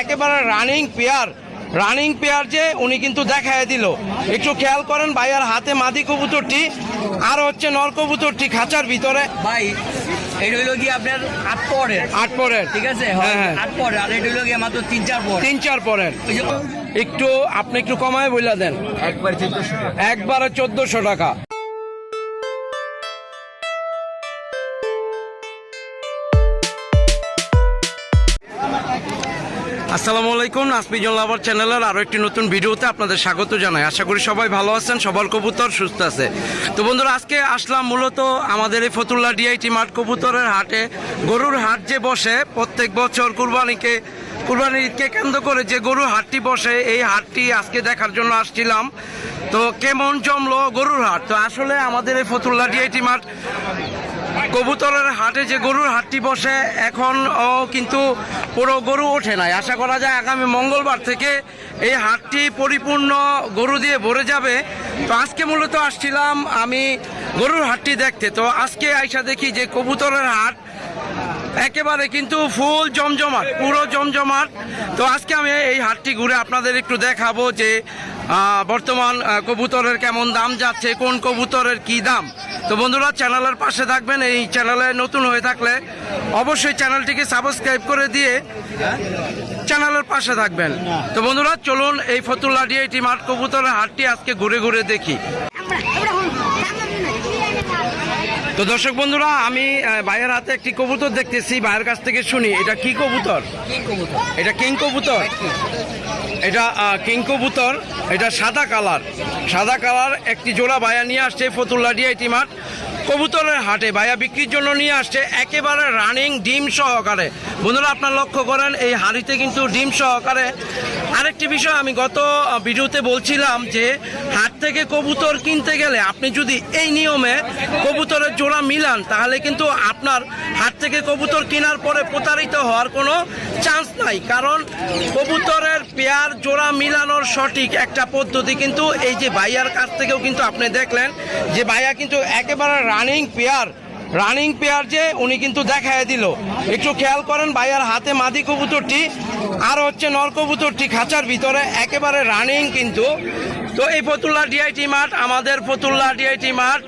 একেবারে running pair running pair যে উনি কিন্তু দেখায় দিল। একটু খেয়াল করেন ভাইয়ার হাতে মাদি কবুতরটি আর হচ্ছে নর কবুতরটি খাঁচার ভিতরে। ভাই এটা হইল কি আপনার আট পরের? আট পরের। ঠিক আছে হ্যাঁ, হ্যাঁ। আট পরের আর এটা হইল কি মাত্র তিন চার পর? তিন চার পরের। একটু আপনি একটু কমায় বইলা দেন। একবার একবারে চোদ্দশো টাকা। আসসালামু আলাইকুম নাসপিজন লাভার চ্যানেলের আরও একটি নতুন ভিডিওতে আপনাদের স্বাগত জানাই। আশা করি সবাই ভালো আছেন, সবার কবুতর সুস্থ আছে। তো বন্ধুরা, আজকে আসলাম মূলত আমাদের এই ফতুল্লা ডিআইটি মাঠ কবুতরের হাটে। গরুর হাট যে বসে, প্রত্যেক বছর কুরবানিকে কুরবানির ঈদকে কেন্দ্র করে যে গরুর হাটটি বসে, এই হাটটি আজকে দেখার জন্য আসছিলাম। তো কেমন জমলো গরুর হাট? তো আসলে আমাদের এই ফতুল্লা ডিআইটি মাঠ কবুতরের হাটে যে গরুর হাটটি বসে এখন কিন্তু পুরো গরু ওঠে নাই। আশা করা যায় আগামী মঙ্গলবার থেকে এই হাটটি পরিপূর্ণ গরু দিয়ে ভরে যাবে। তো আজকে মূলত আসছিলাম আমি গরুর হাটটি দেখতে। তো আজকে আইসা দেখি যে কবুতরের হাট একেবারে কিন্তু ফুল জমজমাট, পুরো জমজমাট। তো আজকে আমি এই হাটটি ঘুরে আপনাদের একটু দেখাবো যে বর্তমান কবুতরের কেমন দাম যাচ্ছে, কোন কবুতরের কি দাম? তো বন্ধুরা চ্যানেলের পাশে থাকবেন, এই চ্যানেলে নতুন হয়ে থাকলে অবশ্যই চ্যানেলটিকে সাবস্ক্রাইব করে দিয়ে চ্যানেলের পাশে থাকবেন। তো বন্ধুরা, চলুন এই ফতুল্লা ডিআইটি মাঠ কবুতরের হাটটি আজকে ঘুরে ঘুরে দেখি। তো দর্শক বন্ধুরা আমি ভাইয়ের হাতে একটি কবুতর দেখতেছি ভাইয়ের কাছ থেকে শুনি। এটা কি কবুতর? এটা কিং কবুতর? এটা কিং কবুতর। এটা সাদা কালার। সাদা কালার একটি জোড়া ভাইয়া নিয়ে আসছে ফতুল্লা ডিআইটি মাঠ। কবুতরের হাটে ভাইয়া বিক্রির জন্য নিয়ে আসছে একেবারে রানিং ডিম সহকারে। বন্ধুরা আপনার লক্ষ্য করেন এই হাড়িতে কিন্তু ডিম সহকারে আরেকটি বিষয়, আমি গত ভিডিওতে বলছিলাম যে হাট থেকে কবুতর কিনতে গেলে আপনি যদি এই নিয়মে কবুতরের জোড়া মিলান, তাহলে কিন্তু আপনার হাট থেকে কবুতর কেনার পরে প্রতারিত হওয়ার কোনো চান্স নাই। কারণ কবুতরের পেয়ার জোড়া মিলানোর সঠিক একটা পদ্ধতি কিন্তু এই যে ভাইয়ার কাছ থেকেও কিন্তু আপনি দেখলেন যে ভাইয়া কিন্তু একেবারে রানিং পেয়ার রানিং পেয়ার যে উনি কিন্তু দেখায় দিল। একটু খেয়াল করেন ভাইয়ার হাতে মাদি কবুতরটি, আর হচ্ছে নর কবুতরটি খাঁচার ভিতরে, একেবারে রানিং কিন্তু। তো এই ফতুল্লা ডিআইটি মাঠ, আমাদের ফতুল্লা ডিআইটি মাঠ,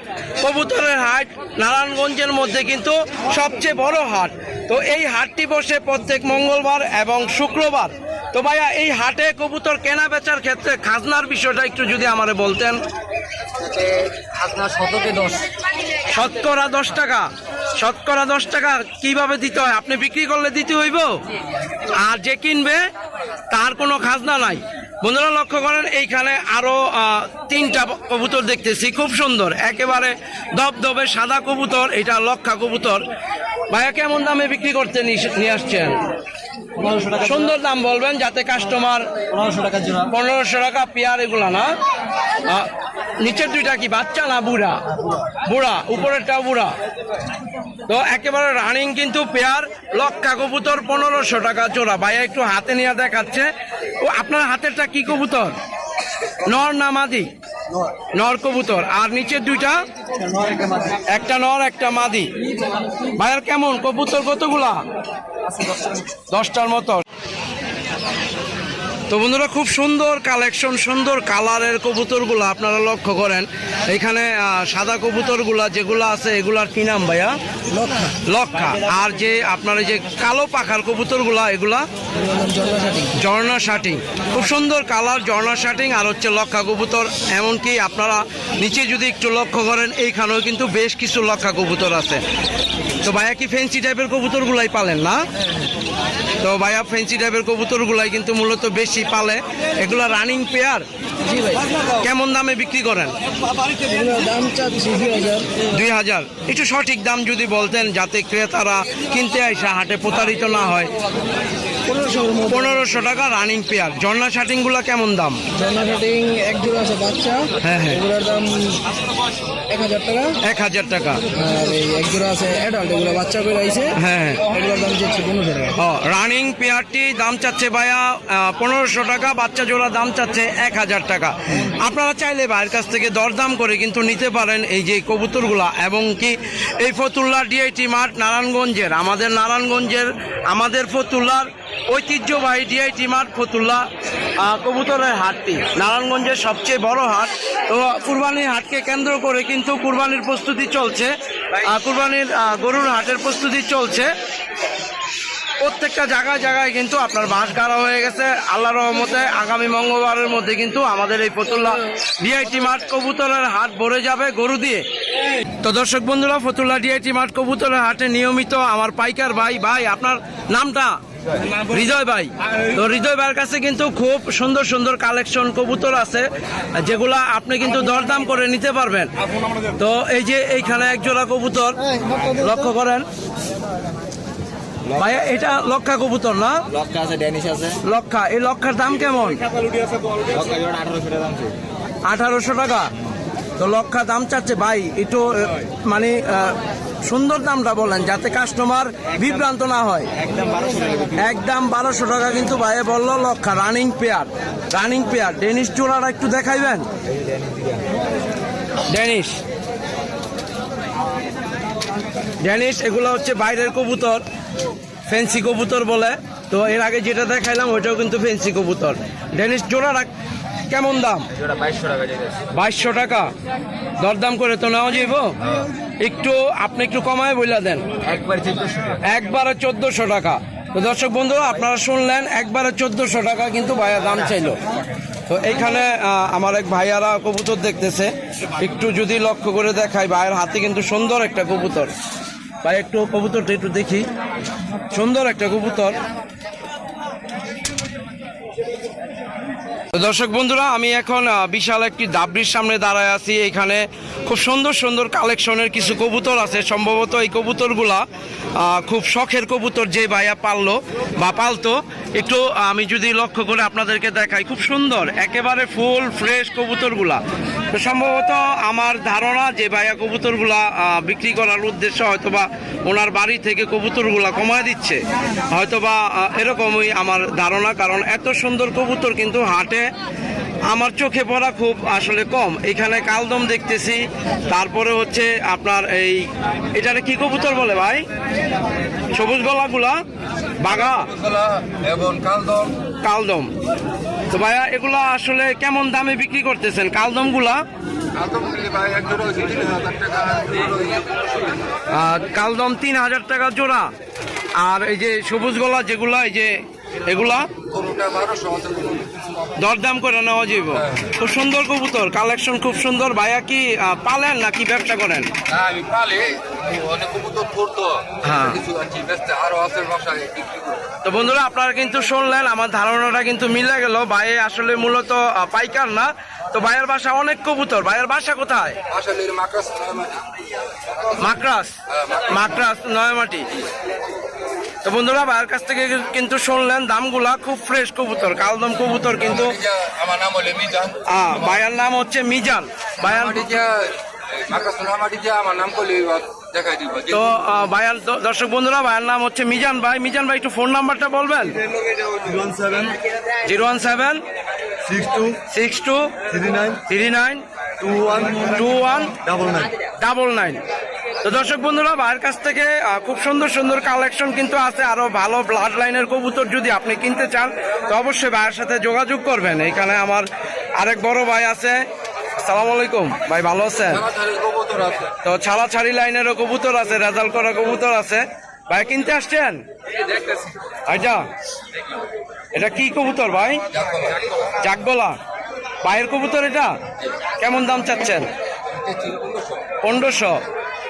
কবুতরের হাট, নারায়ণগঞ্জের মধ্যে কিন্তু সবচেয়ে বড় হাট। তো এই হাটটি বসে প্রত্যেক মঙ্গলবার এবং শুক্রবার তো ভাইয়া এই হাটে কবুতর কেনা বেচার ক্ষেত্রে খাজনার বিষয়টা একটু যদি আমারে বলতেন। শতকে দশ। শতকরা দশ টাকা। শতকরা দশ টাকা কীভাবে দিতে হয়? আপনি বিক্রি করলে দিতে হইব? আর যে কিনবে তার কোনো খাজনা নাই। বন্ধুরা লক্ষ্য করেন এইখানে আরও আহ, তিনটা কবুতর দেখতেছি। খুব সুন্দর। একেবারে দবদবে সাদা কবুতর এটা লক্ষা কবুতর। ভাইয়া কেমন দামে বিক্রি করতে নিয়ে আসছেন? সুন্দর দাম বলবেন যাতে কাস্টমার পনেরোশো টাকা জোড়া। পনেরোশো টাকা পেয়ার এগুলা না? নিচের দুইটা কি বাচ্চা না বুড়া? বুড়া উপরেরটা বুড়া। তো একেবারে রানিং কিন্তু পেয়ার লক্ষা কবুতর পনেরোশো টাকা জোড়া। ভাইয়া একটু হাতে নিয়ে দেখাচ্ছে। ও আপনার হাতেরটা কি কবুতর? নর না মাদি? নর কবুতর। আর নিচের দুইটা? একটা নর, একটা মাদি। ভাইয়ার কেমন? কবুতর কতগুলা? দশটার মতো। তো বন্ধুরা খুব সুন্দর কালেকশন সুন্দর কালারের কবুতরগুলো আপনারা লক্ষ্য করেন। এখানে সাদা কবুতরগুলা যেগুলো আছে এগুলার কি নাম ভাইয়া? লক্ষা। আর যে আপনার এই যে কালো পাখার কবুতরগুলা এগুলা? ঝর্ণা শাটিং। খুব সুন্দর কালার ঝর্ণা শাটিং আর হচ্ছে লক্ষা কবুতর। এমনকি আপনারা নিচে যদি একটু লক্ষ্য করেন এইখানেও কিন্তু বেশ কিছু লক্ষা কবুতর আছে। তো ভাইয়া কি ফেন্সি টাইপের কবুতরগুলাই পালেন না? তো ভাইয়া ফেন্সি টাইপের কবুতরগুলাই কিন্তু মূলত বেশি পালে। এগুলা রানিং পেয়ার কেমন দামে বিক্রি করেন? দুই হাজার। একটু সঠিক দাম যদি বলতেন যাতে ক্রেতারা কিনতে আসা হাটে প্রতারিত না হয়। পনেরোশো টাকা রানিং পেয়ার কেমন দাম? এক জোড়া আছে বাচ্চা। হ্যাঁ, হ্যাঁ। এগুলোর দাম এক হাজার টাকা। এক হাজার টাকা। আর এই এক জোড়া আছে অ্যাডাল্ট এগুলো বাচ্চা করে আইছে। হ্যাঁ হ্যাঁ। এগুলোর দাম চাচ্ছি পনেরোশো টাকা। ও রানিং পেয়ারটি দাম চাচ্ছে ভাইয়া পনেরোশো টাকা, বাচ্চা জোড়া দাম চাচ্ছে এক হাজার টাকা। আপনারা চাইলে ভাইয়ের কাছ থেকে দরদাম করে কিন্তু নিতে পারেন এই যে কবুতরগুলা এবং কি এই ফতুল্লা ডিআইটি মাঠ নারায়ণগঞ্জের, আমাদের নারায়ণগঞ্জের, আমাদের ফতুল্লার ঐতিহ্যবাহী ডিআইটি মাঠ ফতুল্লা কবুতরের হাটটি। নারায়ণগঞ্জের সবচেয়ে বড় হাট। তো কুরবানির হাটকে কেন্দ্র করে কিন্তু কুরবানির প্রস্তুতি চলছে কুরবানির গরুর হাটের প্রস্তুতি চলছে। প্রত্যেকটা জায়গায় জায়গায় কিন্তু আপনার বাঁশ গাড়া হয়ে গেছে। আল্লাহ রহমতে আগামী মঙ্গলবারের মধ্যে কিন্তু আমাদের এই ফতুল্লা ডিআইটি মাঠ কবুতরের হাট ভরে যাবে গরু দিয়ে। তো দর্শক বন্ধুরা ফতুল্লা ডিআইটি মাঠ কবুতরের হাটে নিয়মিত আমার পাইকার ভাই ভাই, আপনার নামটা? হৃদয় ভাই। তো হৃদয় ভাইয়ের কাছে কিন্তু খুব সুন্দর সুন্দর কালেকশন কবুতর আছে, যেগুলা আপনি কিন্তু দরদাম করে নিতে পারবেন। তো এই যে এইখানে এক জোড়া কবুতর, লক্ষ্য করেন। ভাইয়া এটা লক্ষা কবুতর না? লক্কা আছে ড্যানিশ আছে। লক্ষা এই লক্ষার দাম কেমন? আঠারোশো টাকা তো লক্ষা দাম চাচ্ছে ভাই একটু মানে সুন্দর দামটা বলেন যাতে কাস্টমার বিভ্রান্ত না হয়। একদম বারোশো টাকা কিন্তু ভাইয়ে বলল লক্ষা running pair running pair Danish জোড়াটা একটু দেখাইবেন? ডেনিশ ডেনিশ এগুলো হচ্ছে বাইরের কবুতর। ফেন্সি কবুতর বলে। তো এর আগে যেটা দেখাইলাম ওইটাও কিন্তু ফেন্সি কবুতর। ডেনিশ জোড়াটা কেমন দাম? বাইশশো টাকা দরদাম করে তো নেওয়া যাইব? একটু আপনি একটু কমায় বইলা দেন। একবার একবারে চোদ্দশো টাকা। তো দর্শক বন্ধুরা আপনারা শুনলেন একবারে চোদ্দশো টাকা কিন্তু ভাইয়া দাম চাইলো। তো এইখানে আমার এক ভাইয়ারা কবুতর দেখতেছে। একটু যদি লক্ষ্য করে দেখাই ভাইয়ের হাতে কিন্তু সুন্দর একটা কবুতর। ভাই, একটু কবুতরটা একটু দেখি। সুন্দর একটা কবুতর। দর্শক বন্ধুরা, আমি এখন বিশাল একটি দাবরির সামনে দাঁড়ায় আছি। এখানে খুব সুন্দর সুন্দর কালেকশনের কিছু কবুতর আছে। সম্ভবত এই কবুতরগুলা খুব শখের কবুতর যে ভাইয়া পাললো বা পালতো। একটু আমি যদি লক্ষ্য করে আপনাদেরকে দেখাই, খুব সুন্দর, একেবারে ফুল ফ্রেশ কবুতরগুলা। তো সম্ভবত আমার ধারণা যে ভাইয়া কবুতরগুলা বিক্রি করার উদ্দেশ্য হয়তোবা ওনার বাড়ি থেকে কবুতরগুলা কমায় দিচ্ছে। হয়তোবা এরকমই আমার ধারণা, কারণ এত সুন্দর কবুতর কিন্তু হাটে আমার চোখে পড়া খুব আসলে কম। এখানে কালদম দেখতেছি তারপরে হচ্ছে আপনার এই এটারে কি কবুতর বলে ভাই? সবুজ গলাগুলা? বাঘা? এবং কালদম। কালদম। তো ভাইয়া এগুলা আসলে কেমন দামে বিক্রি করতেছেন? কালদমগুলা? কালদম তিন হাজার টাকা জোড়া আর কালদম তিন হাজার টাকা জোড়া। আর এই যে সবুজ গলা যেগুলা এই যে এগুলা? দরদাম করে নেওয়া যাইব। খুব সুন্দর কবুতর কালেকশন খুব সুন্দর। ভাইয়া কি পালেন নাকি ব্যবসা করেন? হ্যাঁ আমি পালি। অনেক কবুতর করতো হ্যাঁ। কিছু আর ব্যস্ত আরও আছে বাসায় তো বন্ধুরা আপনারা কিন্তু শুনলেন আমার ধারণাটা কিন্তু মিলে গেল। ভাই আসলে মূলত পাইকার না। তো ভাইয়ের বাসা অনেক কবুতর। ভাইয়ের বাসা কোথায়? মাকড়াস। মাকড়াস নয়মাটি। তো বন্ধুরা ভাইয়ের কাছ থেকে কিন্তু শুনলেন দামগুলা খুব ফ্রেশ কবুতর কালদম কবুতর কিন্তু। আমার নাম হলে মিজান ভাইয়ার নাম হচ্ছে মিজান। ভাইয়ার আমার নাম তো ভাইয়ার দর্শক বন্ধুরা ভাইয়ের নাম হচ্ছে মিজান ভাই। মিজান ভাই একটু ফোন নাম্বারটা বলবেন? Zero one seven six two six two three nine three nine two one two one double nine. Double nine. তো দর্শক বন্ধুরা ভাইয়ের কাছ থেকে খুব সুন্দর সুন্দর কালেকশন কিন্তু আছে আরও ভালো ব্লাড লাইনের কবুতর যদি আপনি কিনতে চান তো অবশ্যই ভাইয়ের সাথে যোগাযোগ করবেন। এখানে আমার আরেক বড় ভাই আছে। সালাম আলাইকুম। ভাই ভালো আছেন? তো ছাড়া ছাড়ি লাইনেরও কবুতর আছে রেজাল্ট করা কবুতর আছে। ভাই কিনতে আসছেন? আচ্ছা এটা কি কবুতর ভাই? জাগগলা পায়ের কবুতর এটা? কেমন দাম চাচ্ছেন? পনেরোশো।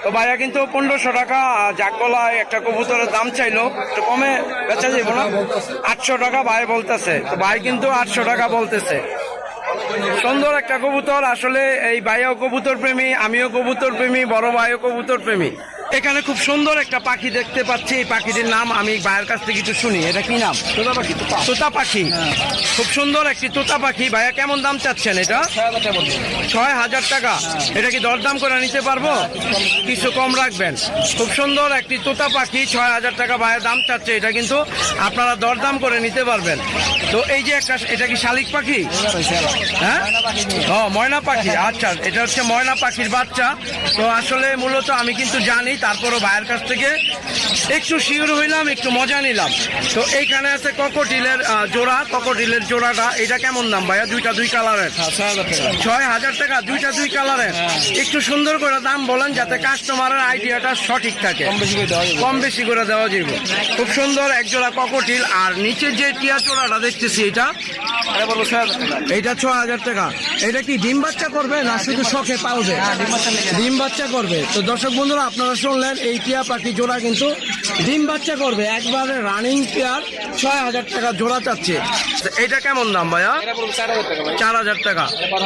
তো ভাইয়া কিন্তু পনেরোশো টাকা জাগলায় একটা কবুতরের দাম চাইলো, একটু কমে বেচা যাব না? আটশো টাকা ভাই বলতেছে, তো ভাই কিন্তু আটশো টাকা বলতেছে। সুন্দর একটা কবুতর, আসলে এই ভাইও কবুতর প্রেমী আমিও কবুতর প্রেমী বড় ভাইও কবুতর প্রেমী এখানে খুব সুন্দর একটা পাখি দেখতে পাচ্ছি। এই পাখিটির নাম আমি ভাইয়ের কাছ থেকে কিছু শুনি। এটা কি নাম? তোতা পাখি তোতা। পাখি। খুব সুন্দর একটি তোতা পাখি। ভাইয়া কেমন দাম চাচ্ছেন এটা? ছয় হাজার টাকা এটা কি দরদাম করে নিতে পারব? কিছু কম রাখবেন। খুব সুন্দর একটি তোতা পাখি। ছয় হাজার টাকা ভাইয়ের দাম চাচ্ছে। এটা কিন্তু আপনারা দরদাম করে নিতে পারবেন। তো এই যে একটা এটা কি শালিক পাখি? হ্যাঁ? ও ময়না পাখি আচ্ছা এটা হচ্ছে ময়না পাখির বাচ্চা। তো আসলে মূলত আমি কিন্তু জানি তারপরও ভাইয়ের কাছ থেকে একটু শিওর হইলাম একটু মজা নিলাম। তো এইখানে আছে ককটিলের জোড়া ককটিলের জোড়াটা। এটা কেমন দাম ভাইয়া? দুইটা দুই কালারের। হ্যাঁ ছয় হাজার টাকা। দুইটা দুই কালারের। একটু সুন্দর করে দাম বলেন যাতে কাস্টমারের আইডিয়াটা সঠিক থাকে। কম বেশি করে দেওয়া যাবে। কম বেশি করে দেওয়া যাবে। খুব সুন্দর এক জোড়া ককটিল আর নিচে যে টিয়া জোড়াটা দেখতেছি এটা। এটা ছ হাজার টাকা। এটা কি ডিম বাচ্চা করবে না শুধু শখে পালবে ডিম বাচ্চা করবে। তো দর্শক বন্ধুরা আপনারা শুনলেন এই টিয়া পাখি জোড়া কিন্তু ডিম বাচ্চা করবে। একবারে রানিং পেয়ার ছয় হাজার টাকা জোড়া চাচ্ছে। তো এইটা কেমন দাম ভাইয়া? চার হাজার টাকা এটা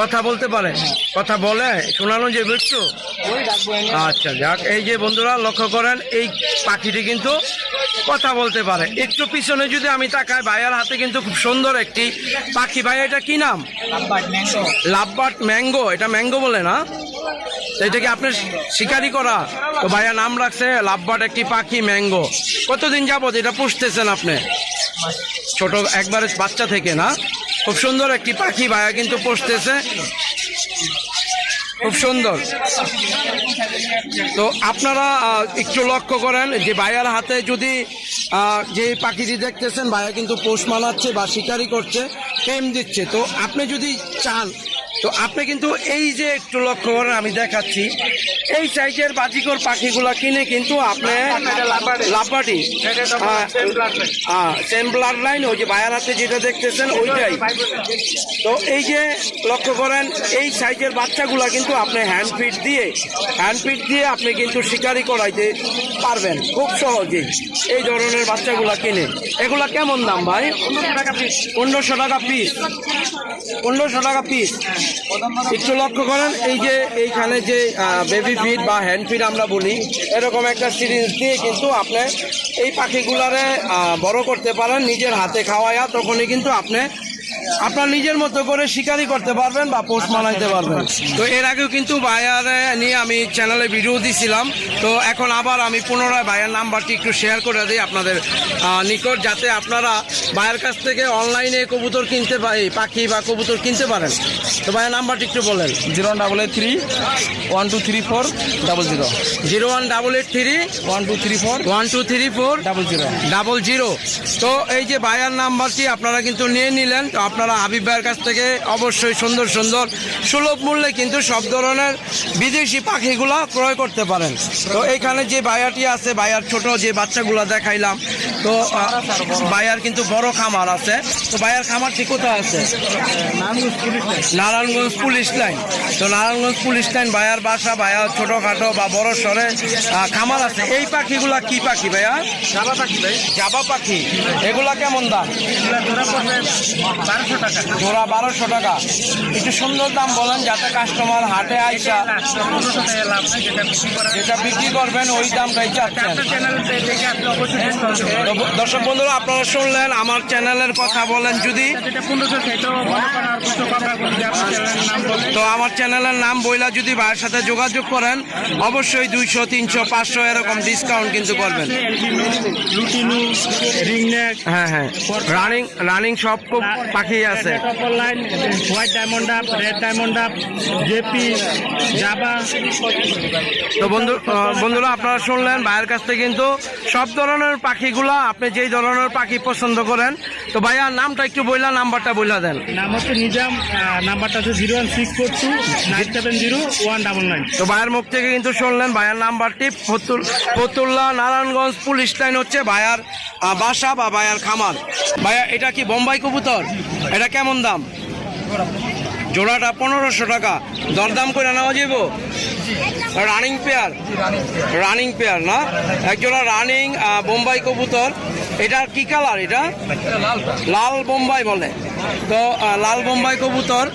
কথা বলতে পারে কথা পারে? কথা বলে? শোনানো যে বুঝছ? আচ্ছা যাক। এই যে বন্ধুরা লক্ষ্য করেন এই পাখিটি কিন্তু কথা বলতে পারে। একটু পিছনে যদি আমি তাকাই ভাইয়ার হাতে কিন্তু খুব সুন্দর একটি পাখি। ভাই এটা কি নাম? Lovebird mango. এটা ম্যাঙ্গো বলে না? তো এটা কি আপনার শিকারি করা? তো ভাইয়া নাম রাখছে লাভবার্ড একটি পাখি ম্যাঙ্গো। কতদিন যাবত এটা পুষতেছেন আপনি? ছোট একবারে বাচ্চা থেকে না? খুব সুন্দর একটি পাখি ভাইয়া কিন্তু পুষতেছে। খুব সুন্দর। তো আপনারা একটু লক্ষ্য করেন যে ভাইয়ার হাতে যদি যে পাখিটি দেখতেছেন, ভাইয়া কিন্তু পোষ মানাচ্ছে বা শিকারি করছে টেম দিচ্ছে। তো আপনি যদি চান তো আপনি কিন্তু এই যে একটু লক্ষ্য করেন, আমি দেখাচ্ছি। এই সাইজের বাজিকর পাখিগুলা কিনে কিন্তু আপনি সেম ব্লাড লাইন ওই যে ভাইয়ার হাতে যেটা দেখতেছেন, ওইটাই। তো এই যে লক্ষ্য করেন, এই সাইজের বাচ্চাগুলা কিন্তু আপনি হ্যান্ড ফিট দিয়ে হ্যান্ড ফিট দিয়ে আপনি কিন্তু শিকারি করাইতে পারবেন, খুব সহজেই। এই ধরনের বাচ্চাগুলা কিনে। এগুলা কেমন দাম ভাই? পনেরোশো টাকা পিস পনেরোশো টাকা পিস একটু লক্ষ্য করেন, এই যে এইখানে যে বেবি ফিড বা হ্যান্ড ফিড আমরা বলি এরকম একটা সিরিজ দিয়ে কিন্তু আপনি এই পাখিগুলারে বড় করতে পারেন, নিজের হাতে খাওয়ায়া, তখনই কিন্তু আপনি আপনার নিজের মতো করে শিকারি করতে পারবেন বা পোস্ট মানাইতে পারবেন। তো এর আগেও কিন্তু বায়ার নিয়ে আমি চ্যানেলে ভিডিও দিছিলাম। তো এখন আবার আমি পুনরায় বায়ার নাম্বারটি একটু শেয়ার করে দিই আপনাদের নিকট যাতে আপনারা বায়ের কাছ থেকে অনলাইনে কবুতর কিনতে পারি পাখি বা কবুতর কিনতে পারেন। তো বায়ার নাম্বারটি একটু বলেন। Zero one double eight three one two three four double zero. Zero one double eight three one two three four one two three four double zero. Double zero. তো এই যে বায়ার নাম্বারটি আপনারা কিন্তু নিয়ে নিলেন তো আপনারা হাবিব ভাইয়ের কাছ থেকে অবশ্যই সুন্দর সুন্দর সুলভ মূল্যে কিন্তু সব ধরনের বিদেশি পাখিগুলা ক্রয় করতে পারেন। তো এইখানে যে বায়াটি আছে বায়ার ছোট যে বাচ্চাগুলা দেখাইলাম তো বায়ার কিন্তু বড় খামার আছে। তো বায়ার খামারটি কোথায় আছে? Narayanganj police line. তো নারায়ণগঞ্জ পুলিশ লাইন বায়ার বাসা বায়ার ছোটখাটো বা বড় সরে খামার আছে। এই পাখিগুলা কি পাখি ভাইয়া? জাবা পাখি ভাই। জাবা পাখি। এগুলা কেমন দাম? জোড়া বারোশো টাকা। একটু সুন্দর দাম বলেন যাতে কাস্টমার হাটে আইসা যেটা বিক্রি করবেন ওই দামটাই চাচ্ছেন। দর্শক বন্ধুরা আপনারা শুনলেন আমার চ্যানেলের কথা বলেন যদি। তো আমার চ্যানেলের নাম বইলা যদি ভাইয়ের সাথে যোগাযোগ করেন অবশ্যই দুইশো তিনশো পাঁচশো এরকম ডিসকাউন্ট কিন্তু করবেন। হ্যাঁ হ্যাঁ। রানিং রানিং সব খুব পাখি আছে। Line white diamond up red diamond up JP জাবা তো বন্ধু বন্ধুরা আপনারা শুনলেন ভাইয়ের কাছ থেকে কিন্তু সব ধরনের পাখিগুলা আপনি যেই ধরনের পাখি পছন্দ করেন। তো ভাইয়া নামটা একটু বইলা নাম্বারটা বইলা দেন। নাম হচ্ছে নিজাম নাম্বারটা হচ্ছে zero one six four two nine seven zero one double nine. তো ভাইয়ের মুখ থেকে কিন্তু শুনলেন ভাইয়ার নাম্বারটি। ফতুল ফতুল্লা নারায়ণগঞ্জ পুলিশ লাইন হচ্ছে ভাইয়ার বাসা বা ভাইয়ার খামার। ভাইয়া এটা কি বোম্বাই কবুতর? এটা কেমন দাম? জোড়াটা পনেরোশো টাকা। দরদাম করে নেওয়া যাব রানিং পেয়ার? Running pair. না? এক জোড়া রানিং বোম্বাই কবুতর। এটা কি কালার এটা? লাল বোম্বাই বলে। তো লাল বোম্বাই কবুতর।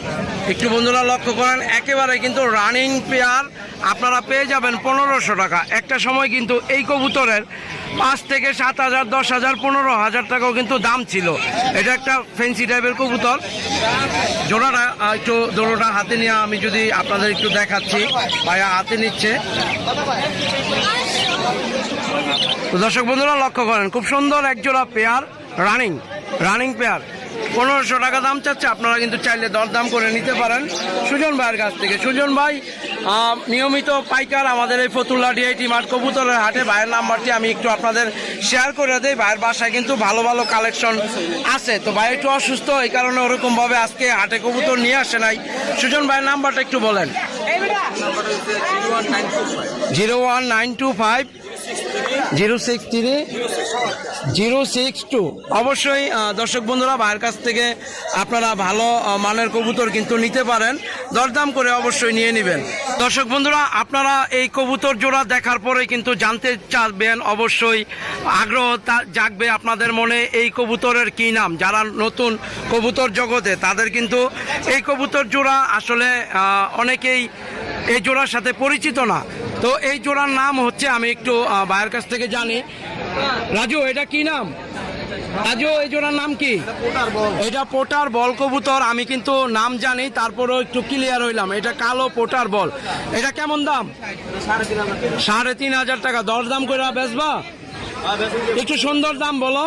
একটু বন্ধুরা লক্ষ্য করেন, একেবারে কিন্তু রানিং পেয়ার আপনারা পেয়ে যাবেন পনেরোশো টাকা। একটা সময় কিন্তু এই কবুতরের পাঁচ থেকে সাত হাজার, দশ হাজার, পনেরো হাজার টাকাও কিন্তু দাম ছিল। এটা একটা ফেন্সি টাইপের কবুতর। জোড়াটা একটু দোড়োটা হাতে নিয়ে আমি যদি আপনাদের একটু দেখাচ্ছি। ভাইয়া হাতে নিচ্ছে। দর্শক বন্ধুরা লক্ষ্য করেন খুব সুন্দর একজোড়া পেয়ার রানিং রানিং পেয়ার। পনেরোশো টাকা দাম চাচ্ছে আপনারা কিন্তু চাইলে দরদাম করে নিতে পারেন। সুজন ভাইয়ের কাছ থেকে। সুজন ভাই নিয়মিত পাইকার আমাদের এই ফতুল্লা ডিআইটি মাঠ কবুতরের হাটে। ভাইয়ের নাম্বারটি আমি একটু আপনাদের শেয়ার করে দিই। ভাইয়ের বাসায় কিন্তু ভালো ভালো কালেকশন আছে। তো ভাই একটু অসুস্থ এই কারণে ওরকমভাবে আজকে হাটে কবুতর নিয়ে আসে নাই। সুজন ভাইয়ের নাম্বারটা একটু বলেন। Zero one nine two five. Zero six three, zero six two. অবশ্যই দর্শক বন্ধুরা, ভাইয়ের কাছ থেকে আপনারা ভালো মানের কবুতর কিন্তু নিতে পারেন। দরদাম করে অবশ্যই নিয়ে নেবেন। দর্শক বন্ধুরা, আপনারা এই কবুতর জোড়া দেখার পরে কিন্তু জানতে চাবেন অবশ্যই আগ্রহ জাগবে আপনাদের মনে এই কবুতরের কি নাম। যারা নতুন কবুতর জগতে, তাদের কিন্তু এই কবুতর জোড়া আসলে অনেকেই এই জোড়ার সাথে পরিচিত না। তো এই জোড়ার নাম হচ্ছে, আমি একটু ভাইয়ের কাছ থেকে জানি। রাজু, এটা কি নাম? রাজু, এই জোড়ার নাম কি? এটা পোটার বল, কবুতর। আমি কিন্তু নাম জানি, তারপরেও একটু ক্লিয়ার হইলাম। এটা কালো পোটার বল। এটা কেমন দাম? সাড়ে তিন হাজার টাকা। দশ দাম করে বেচবা? একটু সুন্দর দাম বলো।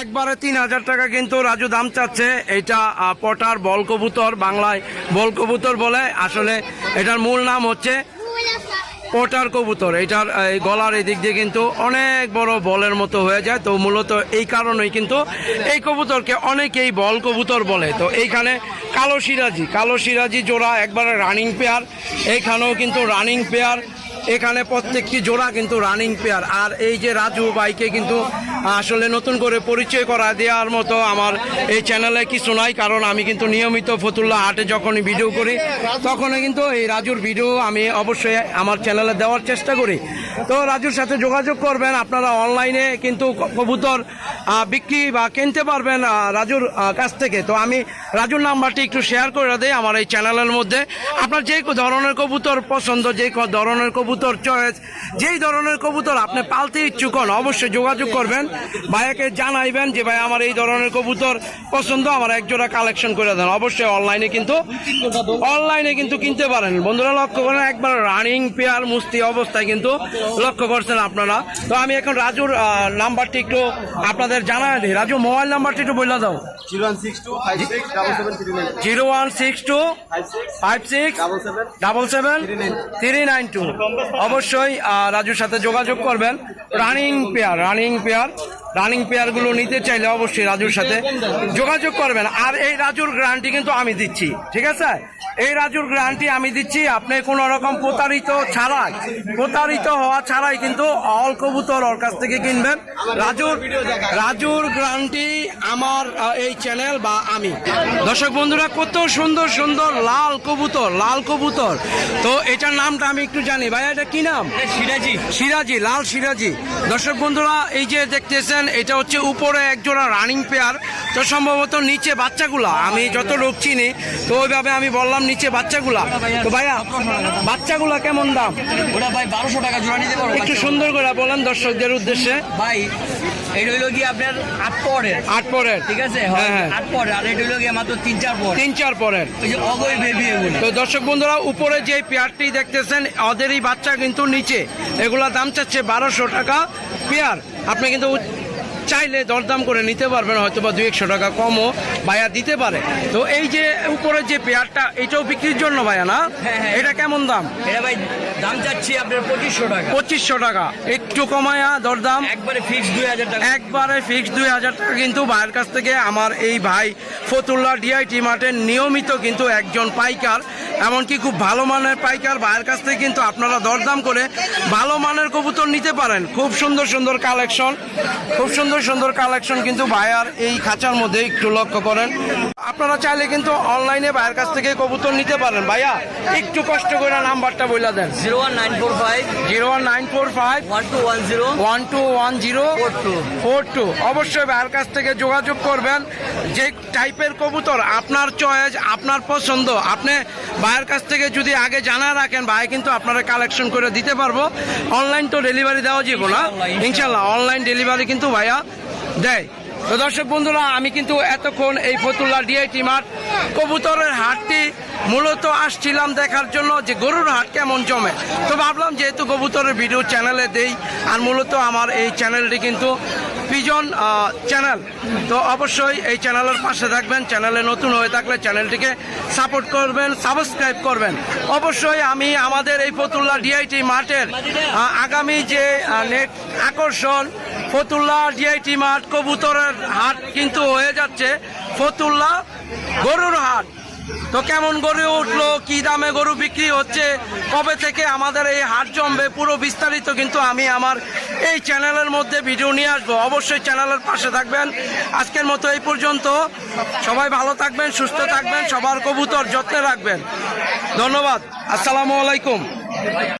একবারে তিন হাজার টাকা কিন্তু রাজু দাম চাচ্ছে। এটা পটার বল কবুতর, বাংলায় বল কবুতর বলে। আসলে এটার মূল নাম হচ্ছে পটার কবুতর। এটার এই গলার এই দিক দিয়ে কিন্তু অনেক বড় বলের মতো হয়ে যায়। তো মূলত এই কারণেই কিন্তু এই কবুতরকে অনেকেই বল কবুতর বলে। তো এইখানে কালো সিরাজি কালো সিরাজি জোড়া, একবারে রানিং পেয়ার এইখানেও কিন্তু রানিং পেয়ার এখানে প্রত্যেকটি জোড়া কিন্তু রানিং পেয়ার আর এই যে রাজু বাইকে কিন্তু আসলে নতুন করে পরিচয় করা দেওয়ার মতো আমার এই চ্যানেলে কিছু নাই, কারণ আমি কিন্তু নিয়মিত ফতুল্লা হাটে যখনই ভিডিও করি, তখনই কিন্তু এই রাজুর ভিডিও আমি অবশ্যই আমার চ্যানেলে দেওয়ার চেষ্টা করি। তো রাজুর সাথে যোগাযোগ করবেন, আপনারা অনলাইনে কিন্তু কবুতর বিক্রি বা কিনতে পারবেন রাজুর কাছ থেকে। তো আমি রাজুর নাম্বারটি একটু শেয়ার করে দিই আমার এই চ্যানেলের মধ্যে। আপনার যে ধরনের কবুতর পছন্দ, যে ধরনের কবুতর চয়েস যেই ধরনের কবুতর আপনি পালতে ইচ্ছুক হন অবশ্যই যোগাযোগ করবেন। ভাইয়াকে জানাইবেন যে ভাই আমার এই ধরনের কবুতর পছন্দ আমার একজোড়া কালেকশন করে দেন। অবশ্যই অনলাইনে কিন্তু অনলাইনে কিন্তু কিনতে পারেন। বন্ধুরা লক্ষ্য করেন একবার রানিং পেয়ার মুস্তি অবস্থায় কিন্তু লক্ষ্য করছেন আপনারা। তো আমি এখন রাজুর নাম্বারটি একটু আপনাদের জানা দিই। রাজু মোবাইল নাম্বারটি একটু বলে দাও। Zero one six two five six double seven three nine two. অবশ্যই রাজুর সাথে যোগাযোগ করবেন। Running pair running pair. Running পেয়ারগুলো নিতে চাইলে অবশ্যই রাজুর সাথে যোগাযোগ করবেন। আর এই রাজুর গ্যারান্টি কিন্তু আমি দিচ্ছি, ঠিক আছে? এই রাজুর গ্যারান্টি আমি দিচ্ছি, আপনি কোনো রকম প্রতারিত ছাড়াই, প্রতারিত হওয়া ছাড়াই কিন্তু অল কবুতর ওর কাছ থেকে কিনবেন। রাজুর রাজুর গ্যারান্টি আমার এই চ্যানেল বা আমি। দর্শক বন্ধুরা, কত সুন্দর সুন্দর লাল কবুতর লাল কবুতর। তো এটার নামটা আমি একটু জানি ভাই এটা কি নাম? সিরাজি। সিরাজি লাল সিরাজি। দর্শক বন্ধুরা এই যে দেখতেছেন এটা হচ্ছে উপরে একজোড়া রানিং পেয়ার তো সম্ভবত নিচে বাচ্চাগুলা আমি যত লোক চিনি তো ওইভাবে আমি বললাম নিচে বাচ্চাগুলা। তো ভাইয়া বাচ্চাগুলা কেমন দাম? ওটা ভাই বারোশো টাকা জোড়া নিতে পারব একটু সুন্দর করে বলেন দর্শকদের উদ্দেশ্যে। ভাই এটা হইল কি আপনার আট পরের। আট পরের। ঠিক আছে? হ্যাঁ, হ্যাঁ। আট পরের আর এটা হইল কি মাত্র তিন চার পর। তিন চার পরের। ওই যে অগৈ বেবি এগুলো তো দর্শক বন্ধুরা উপরে যে পেয়ারটি দেখতেছেন ওদেরই বাচ্চা কিন্তু নিচে। এগুলা দাম চাচ্ছে বারোশো টাকা পেয়ার। আপনি কিন্তু চাইলে দরদাম করে নিতে পারবেন হয়তো বা দুই একশো টাকা কমও ভাইয়া দিতে পারে। তো এই যে উপরে যে পেয়ারটা এটাও বিক্রির জন্য ভাইয়া না? হ্যাঁ, হ্যাঁ। এটা কেমন দাম? এটা ভাই দাম চাচ্ছি আপনার পঁচিশশো টাকা। পঁচিশশো টাকা। একটু কমায়া দরদাম। একবারে ফিক্স দুই হাজার টাকা। একবারে ফিক্স দুই হাজার টাকা কিন্তু ভাইয়ের কাছ থেকে আমার এই ভাই ফতুল্লা ডিআইটি মার্টের নিয়মিত কিন্তু একজন পাইকার এমনকি খুব ভালো মানের পাইকার ভাইয়ের কাছ থেকে কিন্তু আপনারা দরদাম করে ভালো মানের কবুতর নিতে পারেন। খুব সুন্দর সুন্দর কালেকশন খুব সুন্দর সুন্দর কালেকশন কিন্তু ভাইয়ার এই খাঁচার মধ্যে একটু লক্ষ্য করেন। আপনারা চাইলে কিন্তু অনলাইনে ভাইয়ের কাছ থেকে কবুতর নিতে পারেন। ভাইয়া একটু কষ্ট করে নাম্বারটা বইলা দেন। Zero one nine four five. Zero one nine four five. One two one zero. One two one zero. Four two. Four two. অবশ্যই ভাইয়ের কাছ থেকে যোগাযোগ করবেন। যে টাইপের কবুতর আপনার চয়েস আপনার পছন্দ আপনি ভাইয়ের কাছ থেকে যদি আগে জানা রাখেন ভাই কিন্তু আপনারা কালেকশন করে দিতে পারব। অনলাইন তো ডেলিভারি দেওয়া যাবে না। ইনশাল্লাহ অনলাইন ডেলিভারি কিন্তু ভাইয়া দেয়। তো দর্শক বন্ধুরা, আমি কিন্তু এতক্ষণ এই ফতুল্লা ডিআইটি মাঠ, কবুতরের হাটটি মূলত আসছিলাম দেখার জন্য যে গরুর হাট কেমন জমে। তো ভাবলাম যেহেতু কবুতরের ভিডিও চ্যানেলে দেই, আর মূলত আমার এই চ্যানেলটি কিন্তু পিজন চ্যানেল। তো অবশ্যই এই চ্যানেলের পাশে থাকবেন, চ্যানেলে নতুন হয়ে থাকলে চ্যানেলটিকে সাপোর্ট করবেন, সাবস্ক্রাইব করবেন। অবশ্যই আমি আমাদের এই ফতুল্লা ডিআইটি মাঠের আগামী যে নেট আকর্ষণ ফতুল্লা ডিআইটি মাঠ কবুতরের হাট কিন্তু হয়ে যাচ্ছে। ফতুল্লা গরুর হাট। তো কেমন গরু উঠল, কি দামে গরু বিক্রি হচ্ছে, কবে থেকে আমাদের এই হাট জমবে, পুরো বিস্তারিত কিন্তু আমি আমার এই চ্যানেলের মধ্যে ভিডিও নিয়ে আসব। অবশ্যই চ্যানেলের পাশে থাকবেন। আজকের মতো এই পর্যন্ত। সবাই ভালো থাকবেন, সুস্থ থাকবেন, সবার কবুতর যত্নে রাখবেন। ধন্যবাদ। আসসালামু আলাইকুম।